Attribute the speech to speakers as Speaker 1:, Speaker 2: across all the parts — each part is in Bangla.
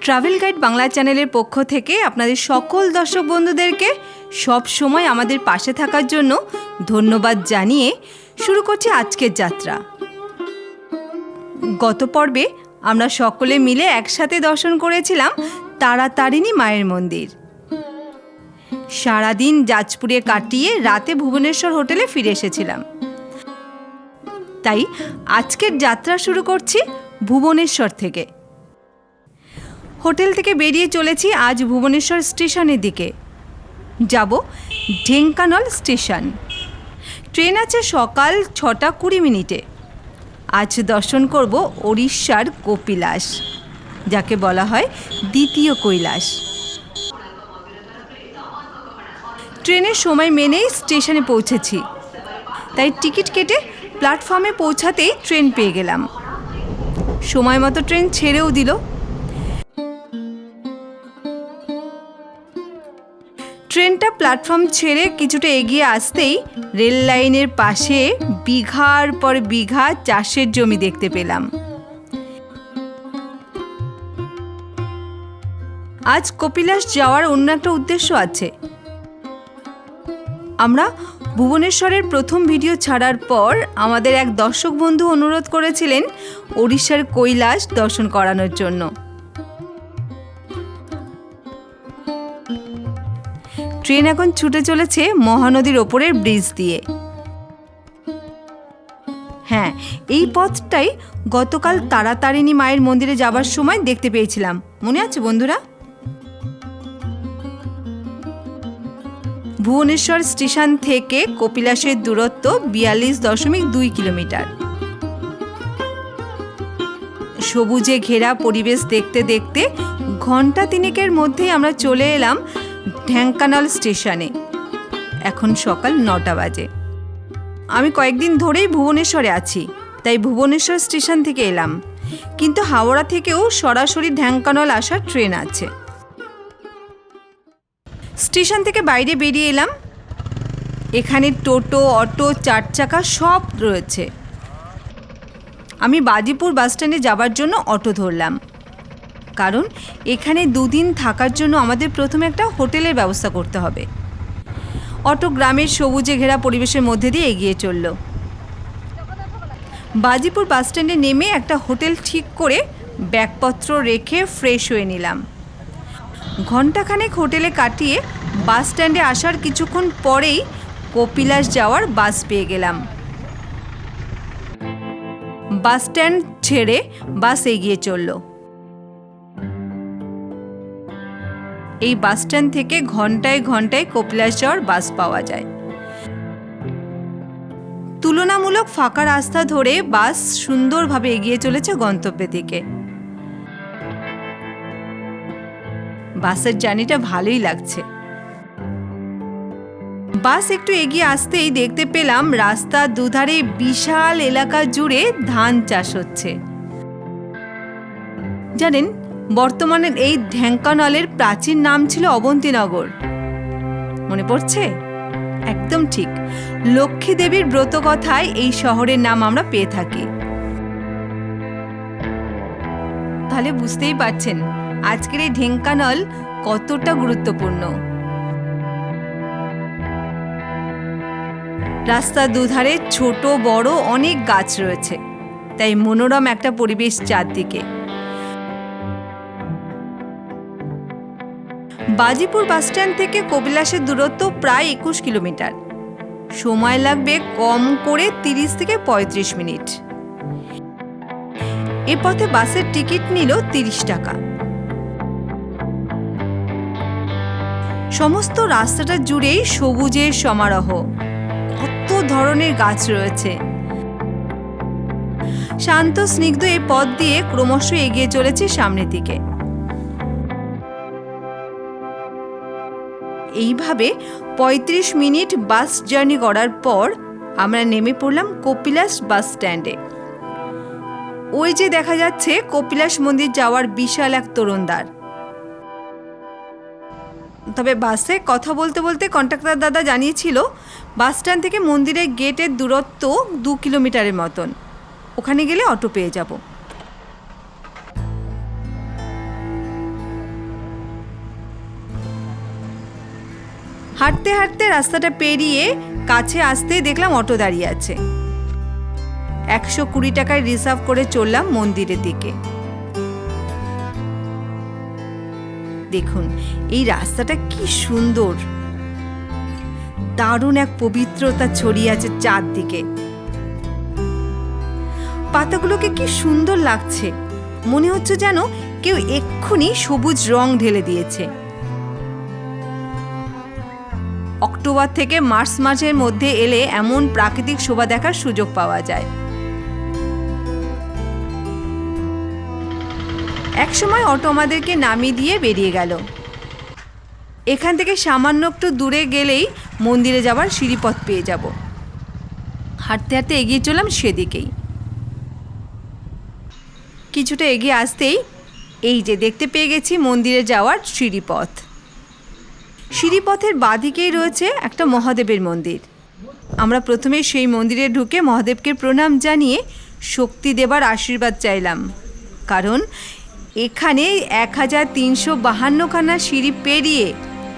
Speaker 1: ট্রাভেল গাইড বাংলা চ্যানেলের পক্ষ থেকে আপনাদের সকল দর্শক বন্ধুদেরকে সব সময় আমাদের পাশে থাকার জন্য ধন্যবাদ জানিয়ে শুরু করছি আজকের যাত্রা। গত পর্বে আমরা সকলে মিলে একসাথে দর্শন করেছিলাম তারাতারিণী মায়ের মন্দির। সারাদিন যাজপুরে কাটিয়ে রাতে ভুবনেশ্বর হোটেলে ফিরে এসেছিলাম। তাই আজকের যাত্রা শুরু করছি ভুবনেশ্বর থেকে। হোটেল থেকে বেরিয়ে চলেছি আজ ভুবনেশ্বর স্টেশনের দিকে। যাব ঢেঙ্কানল স্টেশন। ট্রেন আছে সকাল ছটা কুড়ি মিনিটে। আজ দর্শন করব ওড়িশার কপিলাস, যাকে বলা হয় দ্বিতীয় কৈলাস। ট্রেনের সময় মেনেই স্টেশনে পৌঁছেছি। তাই টিকিট কেটে প্ল্যাটফর্মে পৌঁছাতেই ট্রেন পেয়ে গেলাম। সময় মতো ট্রেন ছেড়েও দিল। ট্রেনটা প্ল্যাটফর্ম ছেড়ে কিছুটা এগিয়ে আসতেই রেল লাইনের পাশে বিঘার পর বিঘা চাষের জমি দেখতে পেলাম। আজ কপিলাস যাওয়ার অন্য একটা উদ্দেশ্য আছে। আমরা ভুবনেশ্বরের প্রথম ভিডিও ছাড়ার পর আমাদের এক দর্শক বন্ধু অনুরোধ করেছিলেন ওড়িশার কৈলাস দর্শন করানোর জন্য। ট্রেন এখন ছুটে চলেছে মহানদীর ওপরের ব্রিজ দিয়ে। হ্যাঁ এই পথটাই গতকাল তারাতারিণী মায়ের মন্দিরে যাবার সময় দেখতে পেয়েছিলাম। মনে আছে বন্ধুরা? ভুবনেশ্বর স্টেশন থেকে কপিলাসের দূরত্ব বিয়াল্লিশ দশমিক দুই কিলোমিটার। সবুজে ঘেরা পরিবেশ দেখতে দেখতে ঘণ্টা তিনেকের মধ্যেই আমরা চলে এলাম ঢ্যাঙ্কানাল স্টেশনে। এখন সকাল নটা বাজে। আমি কয়েকদিন ধরেই ভুবনেশ্বরে আছি, তাই ভুবনেশ্বর স্টেশন থেকে এলাম। কিন্তু হাওড়া থেকেও সরাসরি ঢ্যাঙ্কানল আসার ট্রেন আছে। স্টেশন থেকে বাইরে বেরিয়ে এলাম। এখানে টোটো, অটো, চার চাকা সব রয়েছে। আমি বাজিপুর বাসস্ট্যান্ডে যাবার জন্য অটো ধরলাম। কারণ এখানে দুদিন থাকার জন্য আমাদের প্রথমে একটা হোটেলের ব্যবস্থা করতে হবে। অটো গ্রামের সবুজে ঘেরা পরিবেশের মধ্যে দিয়ে এগিয়ে চলল। বাজিপুর বাসস্ট্যান্ডে নেমে একটা হোটেল ঠিক করে ব্যাগপত্র রেখে ফ্রেশ হয়ে নিলাম। ঘণ্টাখানেক হোটেলে কাটিয়ে বাস স্ট্যান্ডে আসার কিছুক্ষণ পরেই কপিলাস যাওয়ার বাস পেয়ে গেলাম। বাস স্ট্যান্ড ছেড়ে বাস এগিয়ে চলল। এই বাস স্ট্যান্ড থেকে ঘন্টায় ঘন্টায় কপিলাস যাওয়ার বাস পাওয়া যায়। তুলনামূলক ফাঁকা রাস্তা ধরে বাস সুন্দরভাবে এগিয়ে চলেছে গন্তব্যের দিকে বাসের জার্নিটা ভালোই লাগছে। বাস একটু এগিয়ে আসতেই দেখতে পেলাম রাস্তার দুধারে বিশাল এলাকা জুড়ে ধান চাষ হচ্ছে। জানেন বর্তমানে এই ঢ্যাঙ্কানলের প্রাচীন নাম ছিল অবন্তীনগর। মনে পড়ছে? একদম ঠিক। লক্ষ্মী দেবীর ব্রতকথায় এই শহরের নাম আমরা পেয়ে থাকি। তাহলে বুঝতেই পারছেন আজকের এই ঢেঙ্কানল কতটা গুরুত্বপূর্ণ? রাস্তার দুধারে ছোট, বড় অনেক গাছ রয়েছে, তাই মনোরম একটা পরিবেশ চারদিকে। বাজিপুর বাসস্ট্যান্ড থেকে কবিলাসের দূরত্ব প্রায় একুশ কিলোমিটার। সময় লাগবে কম করে তিরিশ থেকে পঁয়ত্রিশ মিনিট। এ পথে বাসের টিকিট নিল তিরিশ টাকা। সমস্ত রাস্তাটা জুড়েই সবুজের সমারোহ। কত ধরনের গাছ রয়েছে। শান্ত, স্নিগ্ধ এই পথ দিয়ে ক্রমশ এগিয়ে চলেছে সামনের দিকে। এইভাবে ৩৫ মিনিট বাস জার্নি করার পর আমরা নেমে পড়লাম কপিলাস বাস স্ট্যান্ডে। ওই যে দেখা যাচ্ছে কপিলাস মন্দির যাওয়ার বিশাল এক তরুণদ্বার। তবে বাসে কথা বলতে বলতে কন্ট্রাক্টর দাদা জানিয়েছিল, বাস স্ট্যান্ড থেকে মন্দিরের গেটের দূরত্ব দু কিলোমিটারের মতন। ওখানে গেলে অটো পেয়ে যাব। হাঁটতে হাঁটতে রাস্তাটা পেরিয়ে কাছে আসতেই দেখলাম অটো দাঁড়িয়ে আছে। একশো কুড়ি টাকায় রিজার্ভ করে চললাম মন্দিরের দিকে। দেখুন, এই রাস্তাটা কি সুন্দর। দারুণ এক পবিত্রতা ছড়িয়ে আছে চারদিকে। পাতাগুলোকে কি সুন্দর লাগছে। মনে হচ্ছে যেন কেউ এক্ষুনি সবুজ রং ঢেলে দিয়েছে। অক্টোবর থেকে মার্চ মাসের মধ্যে এলে এমন প্রাকৃতিক শোভা দেখার সুযোগ পাওয়া যায়। একসময় অটো আমাদেরকে নামিয়ে দিয়ে বেরিয়ে গেল। এখান থেকে সামান্য একটু দূরে গেলেই মন্দিরে যাওয়ার সিঁড়িপথ পেয়ে যাব। হাঁটতে হাঁটতে এগিয়ে চললাম সেদিকেই। কিছুটা এগিয়ে আসতেই এই যে দেখতে পেয়ে গেছি মন্দিরে যাওয়ার সিঁড়িপথ। সিঁড়িপথের বাঁদিকেই রয়েছে একটা মহাদেবের মন্দির। আমরা প্রথমে সেই মন্দিরে ঢুকে মহাদেবকে প্রণাম জানিয়ে শক্তি দেবার আশীর্বাদ চাইলাম। কারণ এখানে এক হাজার তিনশো বাহান্নখানা সিঁড়ি পেরিয়ে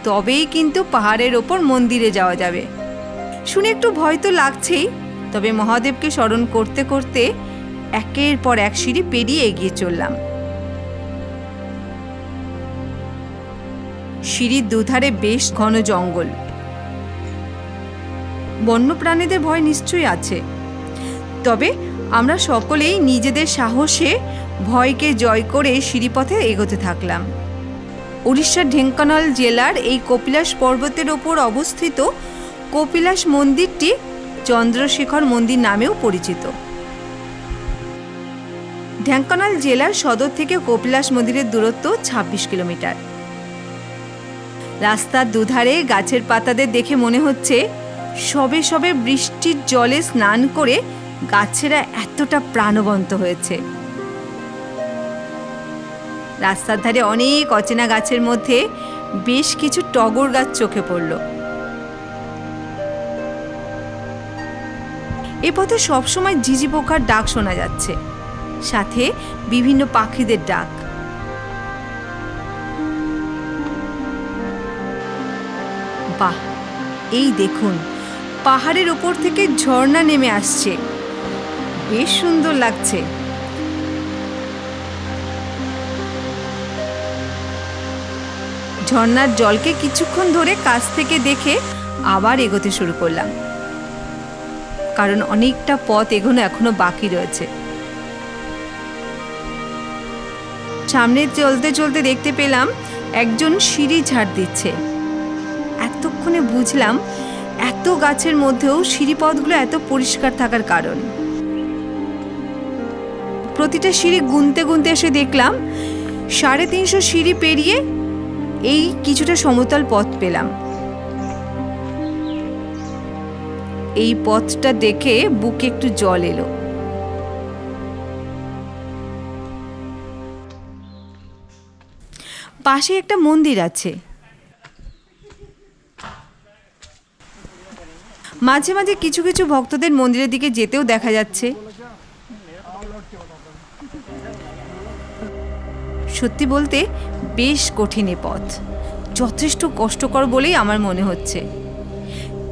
Speaker 1: তবেই কিন্তু পাহাড়ের ওপর মন্দিরে যাওয়া যাবে। শুনে একটু ভয় তো লাগছেই, তবে মহাদেবকে স্মরণ করতে করতে একের পর এক সিঁড়ি পেরিয়ে এগিয়ে চললাম। সিঁড়ির দুধারে বেশ ঘন জঙ্গল। বন্য প্রাণীদের ভয় নিশ্চয়ই আছে। তবে আমরা সকলেই নিজেদের সাহসে ভয়কে জয় করে সিঁড়িপথে এগোতে থাকলাম। উড়িষ্যার ঢেঙ্কানাল জেলার এই কপিলাস পর্বতের ওপর অবস্থিত কপিলাস মন্দিরটি চন্দ্রশেখর মন্দির নামেও পরিচিত। ঢেঙ্কানাল জেলার সদর থেকে কপিলাস মন্দিরের দূরত্ব ২৬ কিলোমিটার। রাস্তার দুধারে গাছের পাতাদের দেখে মনে হচ্ছে সবে সবে বৃষ্টির জলে স্নান করে গাছেরা এতটা প্রাণবন্ত হয়েছে। রাস্তার ধারে অনেক অচেনা গাছের মধ্যে বেশ কিছু টগর গাছ চোখে পড়ল। এ পথে সবসময় ঝিঝি পোকার ডাক শোনা যাচ্ছে, সাথে বিভিন্ন পাখিদের ডাক। বাহ, এই দেখুন, পাহাড়ের ওপর থেকে ঝর্ণা নেমে আসছে। বেশ সুন্দর লাগছে। ঝর্ণার জলকে কিছুক্ষণ ধরে কাছ থেকে দেখে আবার এগোতে শুরু করলাম। কারণ অনেকটা পথ এগোনো এখনও বাকি রয়েছে। সামনে চলতে চলতে দেখতে পেলাম একজন সিঁড়ি ঝাড় দিচ্ছে। এতক্ষণে বুঝলাম এত গাছের মধ্যেও সিঁড়িপথগুলো এত পরিষ্কার থাকার কারণ। প্রতিটা সিঁড়ি গুনতে গুনতে এসে দেখলাম সাড়ে তিনশো সিঁড়ি পেরিয়ে এই কিছুটা সমতল পথ পেলাম। এই পথটা দেখে বুকে একটু জল এলো। পাশে একটা মন্দির আছে। মাঝে মাঝে কিছু কিছু ভক্তদের মন্দিরের দিকে যেতেও দেখা যাচ্ছে। সত্যি বলতে বেশ কঠিন এ পথ। যথেষ্ট কষ্টকর বলেই আমার মনে হচ্ছে।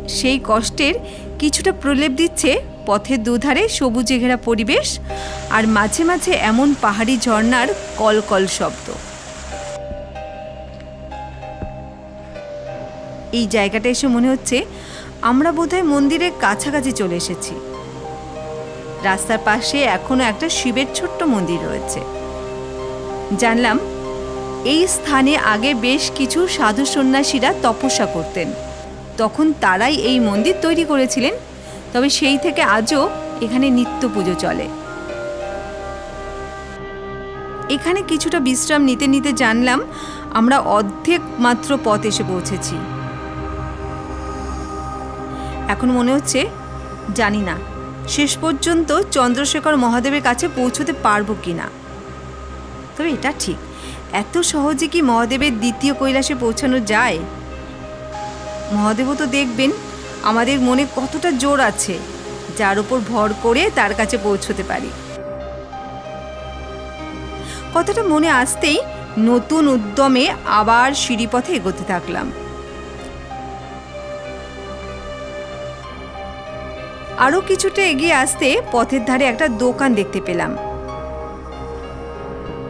Speaker 1: সেই কষ্টের কিছুটা প্রলেপ দিচ্ছে পথের দুধারে সবুজে ঘেরা পরিবেশ আর মাঝে মাঝে এমন পাহাড়ি ঝর্ণার কলকল শব্দ। এই জায়গাটা এসে মনে হচ্ছে আমরা বোধহয় মন্দিরের কাছাকাছি চলে এসেছি। রাস্তার পাশে এখনও একটা শিবের ছোট্ট মন্দির রয়েছে। জানলাম এই স্থানে আগে বেশ কিছু সাধু সন্ন্যাসীরা তপস্যা করতেন। তখন তারাই এই মন্দির তৈরি করেছিলেন, তবে সেই থেকে আজও এখানে নিত্য পুজো চলে। এখানে কিছুটা বিশ্রাম নিতে নিতে জানলাম, আমরা অর্ধেক মাত্র পথ এসে পৌঁছেছি। এখন মনে হচ্ছে, জানি না, শেষ পর্যন্ত চন্দ্রশেখর মহাদেবের কাছে পৌঁছতে পারব কি না তবে এটা ঠিক। এত সহজে কি মহাদেবের দ্বিতীয় কৈলাসে পৌঁছানো যায়? মহাদেবও তো দেখবেন, আমাদের মনে কতটা জোর আছে, যার উপর ভর করে তার কাছে পৌঁছতে পারি। কথাটা মনে আসতেই নতুন উদ্যমে আবার সিঁড়িপথে এগোতে থাকলাম। আরও কিছুটা এগিয়ে আসতে পথের ধারে একটা দোকান দেখতে পেলাম।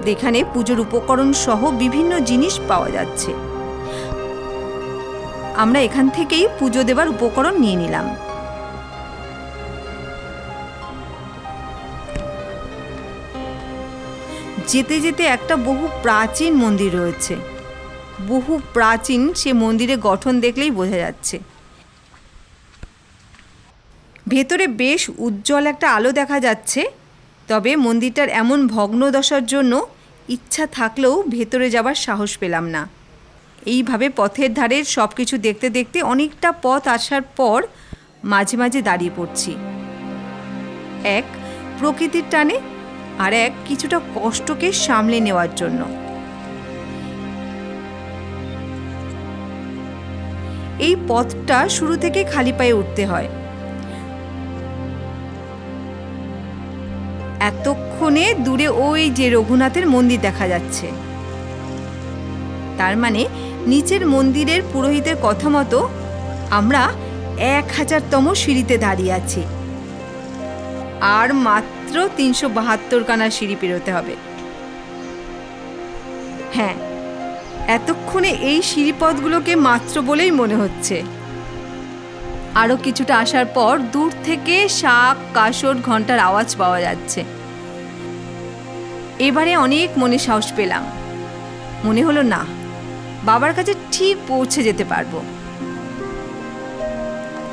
Speaker 1: যেখানে পুজোর উপকরণ সহ বিভিন্ন জিনিস পাওয়া যাচ্ছে। আমরা এখান থেকেই পুজো দেবার উপকরণ নিয়ে নিলাম। যেতে যেতে একটা বহু প্রাচীন মন্দির রয়েছে। বহু প্রাচীন সে মন্দিরের গঠন দেখলেই বোঝা যাচ্ছে। ভেতরে বেশ উজ্জ্বল একটা আলো দেখা যাচ্ছে। তবে মন্দিরটার এমন ভগ্ন দশার জন্য ইচ্ছা থাকলেও ভেতরে যাবার সাহস পেলাম না। এইভাবে পথের ধারের সব কিছু দেখতে দেখতে অনেকটা পথ আসার পর মাঝে মাঝে দাঁড়িয়ে পড়ছি। এক, প্রকৃতির টানে, আর এক, কিছুটা কষ্টকে সামলে নেওয়ার জন্য। এই পথটা শুরু থেকে খালি পায়ে উঠতে হয়। এতক্ষণে দূরে ওই যে রঘুনাথের মন্দির দেখা যাচ্ছে। তার মানে নিচের মন্দিরের পুরোহিতের কথা মতো আমরা এক হাজারতম সিঁড়িতে দাঁড়িয়ে আছি। আর মাত্র তিনশো বাহাত্তর কানা সিঁড়ি পেরোতে হবে। হ্যাঁ এতক্ষণে এই সিঁড়িপথগুলোকে মাত্র বলেই মনে হচ্ছে। আরও কিছুটা আসার পর দূর থেকে শাক, কাসর ঘণ্টার আওয়াজ পাওয়া যাচ্ছে। এবারে অনেক মনে সাহস পেলাম। মনে হলো, না, বাবার কাছে ঠিক পৌঁছে যেতে পারব।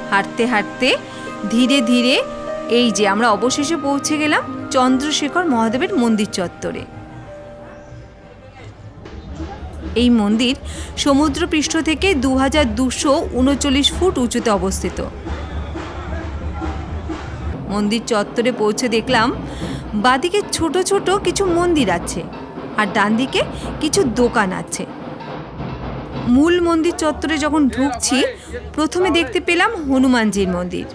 Speaker 1: হাঁটতে হাঁটতে ধীরে ধীরে এই যে আমরা অবশেষে পৌঁছে গেলাম চন্দ্রশেখর মহাদেবের মন্দির চত্বরে। এই মন্দির সমুদ্রপৃষ্ঠ থেকে দু হাজার দুশো উনচল্লিশ ফুট উঁচুতে অবস্থিত। মন্দির চত্বরে পৌঁছে দেখলাম বাদিকে ছোট ছোট কিছু মন্দির আছে আর ডান দিকে কিছু দোকান আছে। মূল মন্দির চত্বরে যখন ঢুকছি, প্রথমে দেখতে পেলাম হনুমানজির মন্দির।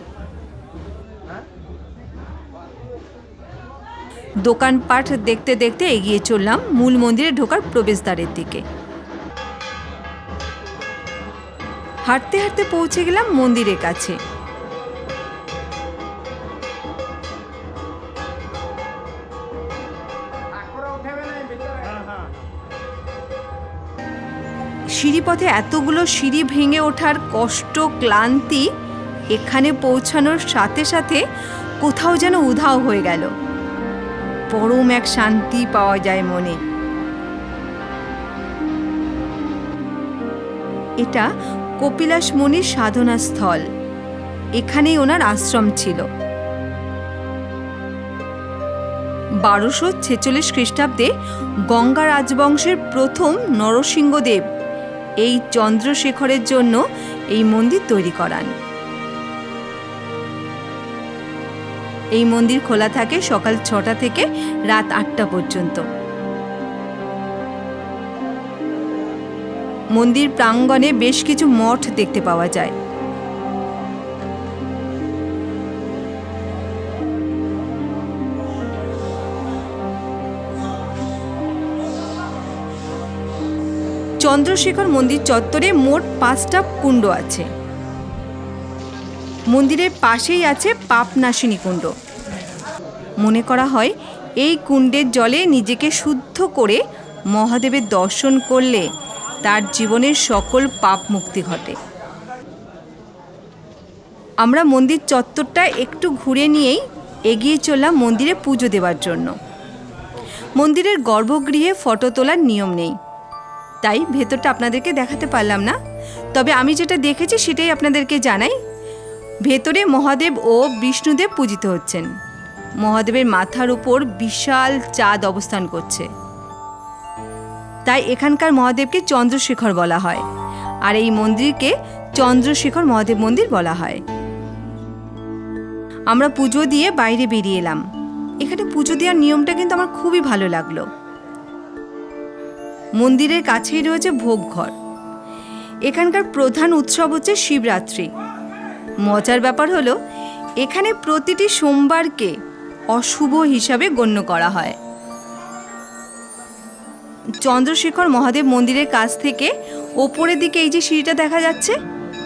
Speaker 1: দোকানপাট দেখতে দেখতে এগিয়ে চললাম মূল মন্দিরে ঢোকার প্রবেশদ্বারের দিকে। হাঁটতে হাঁটতে পৌঁছে গেলাম মন্দিরের কাছে। সিঁড়িপথে এতগুলো সিঁড়ি ভেঙে ওঠার কষ্ট, ক্লান্তি এখানে পৌঁছানোর সাথে সাথে কোথাও যেন উধাও হয়ে গেল। পরম এক শান্তি পাওয়া যায় মনে। এটা কপিলাস মুনির সাধনা স্থল এখানেই ওনার আশ্রম ছিল। বারোশো ছেচল্লিশ খ্রিস্টাব্দে গঙ্গা রাজবংশের প্রথম নরসিংহদেব এই চন্দ্রশেখরের জন্য এই মন্দির তৈরি করান। এই মন্দির খোলা থাকে সকাল ছটা থেকে রাত আটটা পর্যন্ত। মন্দির প্রাঙ্গণে বেশ কিছু মঠ দেখতে পাওয়া যায়। চন্দ্রশেখর মন্দির চত্বরে মোট পাঁচটা কুণ্ড আছে। মন্দিরের পাশেই আছে পাপনাশিনী কুণ্ড। মনে করা হয়, এই কুণ্ডের জলে নিজেকে শুদ্ধ করে মহাদেবের দর্শন করলে তার জীবনের সকল পাপ মুক্তি ঘটে। আমরা মন্দির চত্বরটা একটু ঘুরে নিয়েই এগিয়ে চললাম মন্দিরে পুজো দেওয়ার জন্য। মন্দিরের গর্ভগৃহে ফটো তোলার নিয়ম নেই। তাই ভেতরটা আপনাদেরকে দেখাতে পারলাম না। তবে আমি যেটা দেখেছি সেটাই আপনাদেরকে জানাই। ভেতরে মহাদেব ও বিষ্ণুদেব পূজিত হচ্ছেন। মহাদেবের মাথার উপর বিশাল চাঁদ অবস্থান করছে। তাই এখানকার মহাদেবকে চন্দ্রশেখর বলা হয়। আর এই মন্দিরকে চন্দ্রশেখর মহাদেব মন্দির বলা হয়। আমরা পুজো দিয়ে বাইরে বেরিয়ে এলাম। এখানে পুজো দেওয়ার নিয়মটা কিন্তু আমার খুবই ভালো লাগল। মন্দিরের কাছেই রয়েছে ভোগঘর। এখানকার প্রধান উৎসব হচ্ছে শিবরাত্রি। মজার ব্যাপার হলো, এখানে প্রতিটি সোমবারকে অশুভ হিসাবে গণ্য করা হয়। চন্দ্রশেখর মহাদেব মন্দিরের কাছ থেকে ওপরের দিকে এই যে সিঁড়িটা দেখা যাচ্ছে,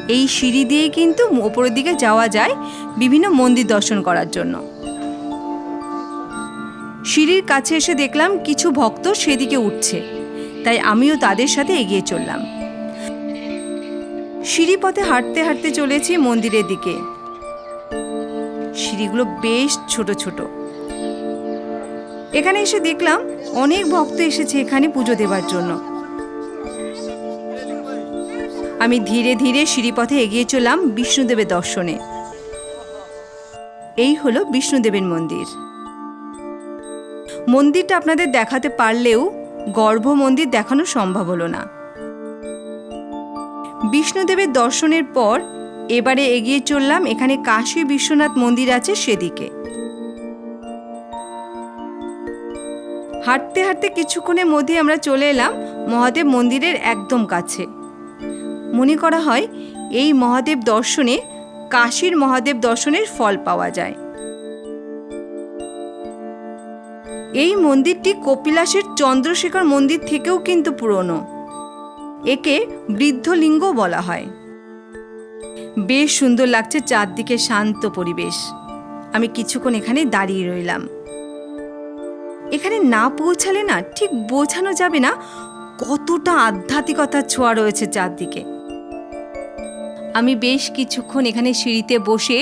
Speaker 1: এই সিঁড়ি দিয়ে কিন্তু ওপরের দিকে যাওয়া যায় বিভিন্ন মন্দির দর্শন করার জন্য। সিঁড়ির কাছে এসে দেখলাম কিছু ভক্ত সেদিকে উঠছে, তাই আমিও তাদের সাথে এগিয়ে চললাম। সিঁড়ি পথে হাঁটতে হাঁটতে চলেছি মন্দিরের দিকে। সিঁড়িগুলো বেশ ছোট ছোট। এখানে এসে দেখলাম অনেক ভক্ত এসেছে এখানে পুজো দেওয়ার জন্য। আমি ধীরে ধীরে সিঁড়িপথে এগিয়ে চললাম বিষ্ণুদেবের দর্শনে। এই হলো বিষ্ণুদেবের মন্দির। মন্দিরটা আপনাদের দেখাতে পারলেও গর্ভ মন্দির দেখানো সম্ভব হলো না। বিষ্ণুদেবের দর্শনের পর এবারে এগিয়ে চললাম, এখানে কাশী বিশ্বনাথ মন্দির আছে সেদিকে। হাঁটতে হাঁটতে কিছুক্ষণের মধ্যে আমরা চলে এলাম মহাদেব মন্দিরের একদম কাছে। মনে করা হয় এই মহাদেব দর্শনে কাশীর মহাদেব দর্শনের ফল পাওয়া যায়। এই মন্দিরটি কপিলাসের চন্দ্রশেখর মন্দির থেকেও কিন্তু পুরনো। একে বৃদ্ধলিঙ্গ বলা হয়। বেশ সুন্দর লাগছে চারদিকে শান্ত পরিবেশ। আমি কিছুক্ষণ এখানে দাঁড়িয়ে রইলাম। এখানে না পৌঁছালে না ঠিক বোঝানো যাবে না কতটা আধ্যাত্মিকতার ছোঁয়া রয়েছে চারদিকে। আমি বেশ কিছুক্ষণ এখানে সিঁড়িতে বসে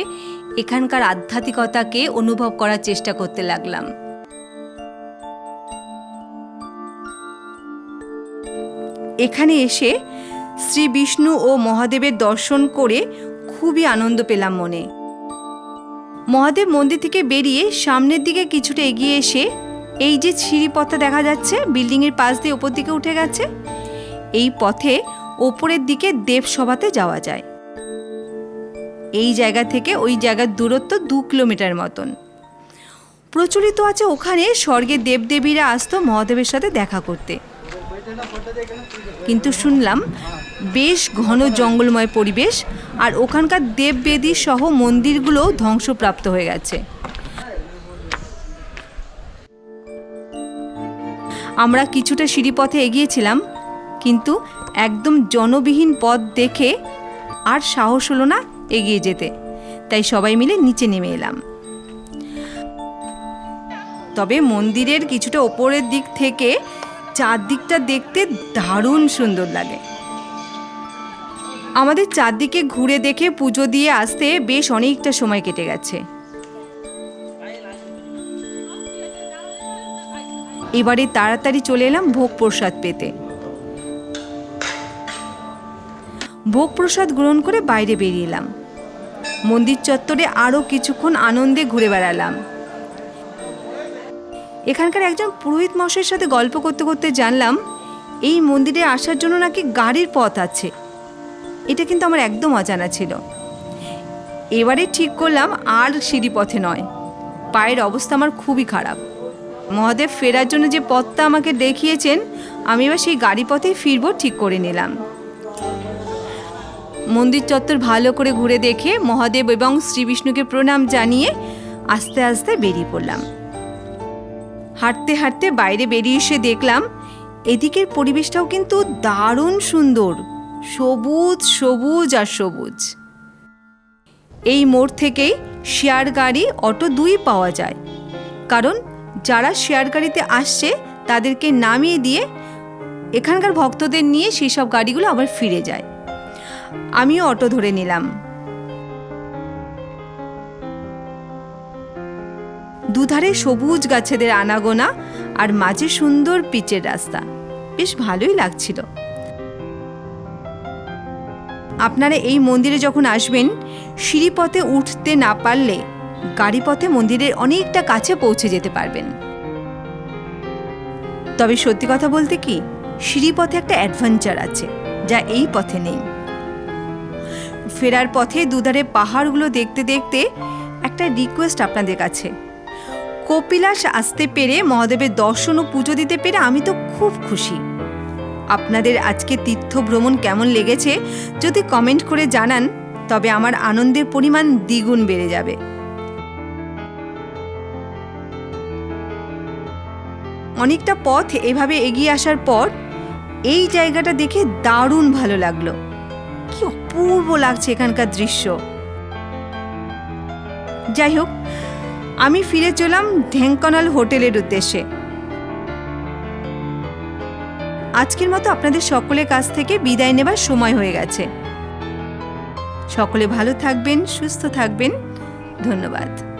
Speaker 1: এখানকার আধ্যাত্মিকতাকে অনুভব করার চেষ্টা করতে লাগলাম। এখানে এসে শ্রী বিষ্ণু ও মহাদেবের দর্শন করে খুবই আনন্দ পেলাম মনে। মহাদেব মন্দির থেকে বেরিয়ে সামনের দিকে কিছুটা এগিয়ে এসে এই যে সিঁড়িপথটা দেখা যাচ্ছে বিল্ডিংয়ের পাশ দিয়ে ওপর দিকে উঠে গেছে। এই পথে ওপরের দিকে দেবসভাতে যাওয়া যায়। এই জায়গা থেকে ওই জায়গার দূরত্ব দু কিলোমিটার মতন। প্রচলিত আছে ওখানে স্বর্গে দেবদেবীরা আসতো মহাদেবের সাথে দেখা করতে। কিন্তু শুনলাম, বেশ ঘন জঙ্গলময় পরিবেশ, আর ওখানকার দেববেদী সহ মন্দিরগুলো ধ্বংসপ্রাপ্ত হয়ে গেছে। আমরা কিছুটা সিঁড়িপথে এগিয়েছিলাম, কিন্তু একদম জনবিহীন পথ দেখে আর সাহস হলো না এগিয়ে যেতে। তাই সবাই মিলে নিচে নেমে এলাম। তবে মন্দিরের কিছুটা ওপরের দিক থেকে চারদিকটা দেখতে দারুণ সুন্দর লাগে। আমাদের চারদিকে ঘুরে দেখে পুজো দিয়ে আসতে বেশ অনেকটা সময় কেটে গেছে। এবারে তাড়াতাড়ি চলে এলাম ভোগ প্রসাদ পেতে। ভোগ প্রসাদ গ্রহণ করে বাইরে বেরিয়ে এলাম। মন্দির চত্বরে আরও কিছুক্ষণ আনন্দে ঘুরে বেড়ালাম। এখানকার একজন পুরোহিত মশাইয়ের সাথে গল্প করতে করতে জানলাম, এই মন্দিরে আসার জন্য নাকি গাড়ির পথ আছে। এটা কিন্তু আমার একদম অজানা ছিল। এবারে ঠিক করলাম আর সিঁড়ি পথে নয়। পায়ের অবস্থা আমার খুবই খারাপ। মহাদেব ফেরার জন্য যে পথটা আমাকে দেখিয়েছেন, আমি এবার সেই গাড়ি পথেই ফিরবো ঠিক করে নিলাম। মন্দির চত্বর ভালো করে ঘুরে দেখে মহাদেব এবং শ্রীবিষ্ণুকে প্রণাম জানিয়ে আস্তে আস্তে বেরিয়ে পড়লাম। হাঁটতে হাঁটতে বাইরে বেরিয়ে এসে দেখলাম, এদিকের পরিবেশটাও কিন্তু দারুণ সুন্দর। সবুজ সবুজ আর সবুজ। এই মোড় থেকেই শেয়ার গাড়ি, অটো দুই পাওয়া যায়। কারণ যারা শেয়ার গাড়িতে আসছে, তাদেরকে নামিয়ে দিয়ে এখানকার ভক্তদের নিয়ে সেই সব গাড়িগুলো আবার ফিরে যায়। আমিও অটো ধরে নিলাম। দুধারে সবুজ গাছেদের আনাগোনা আর মাঝে সুন্দর পিচের রাস্তা। বেশ ভালোই লাগছিল। আপনারা এই মন্দিরে যখন আসবেন, সিঁড়িপথে উঠতে না পারলে গাড়িপথে মন্দিরের অনেকটা কাছে পৌঁছে যেতে পারবেন। তবে সত্যি কথা বলতে কি, সিঁড়িপথে একটা অ্যাডভেঞ্চার আছে, যা এই পথে নেই। ফেরার পথে দুধারে পাহাড়গুলো দেখতে দেখতে একটা রিকোয়েস্ট আপনাদের কাছে। কপিলাস আসতে পেরে মহাদেবের দর্শন ও পুজো দিতে পেরে আমি তো খুব খুশি। আপনাদের আজকে তীর্থ ভ্রমণ কেমন লেগেছে, যদি কমেন্ট করে জানান, তবে আমার আনন্দের পরিমাণ দ্বিগুণ বেড়ে যাবে। অনেকটা পথ এভাবে এগিয়ে আসার পর এই জায়গাটা দেখে দারুণ ভালো লাগল। কি অপূর্ব লাগছে এখানকার দৃশ্য। যাই হোক, আমি ফিরে চলাম ঢেঙ্কানাল হোটেলের উদ্দেশ্যে। আজকের মতো আপনাদের সকলের কাছ থেকে বিদায় নেবার সময় হয়ে গেছে। সকলে ভালো থাকবেন, সুস্থ থাকবেন। ধন্যবাদ।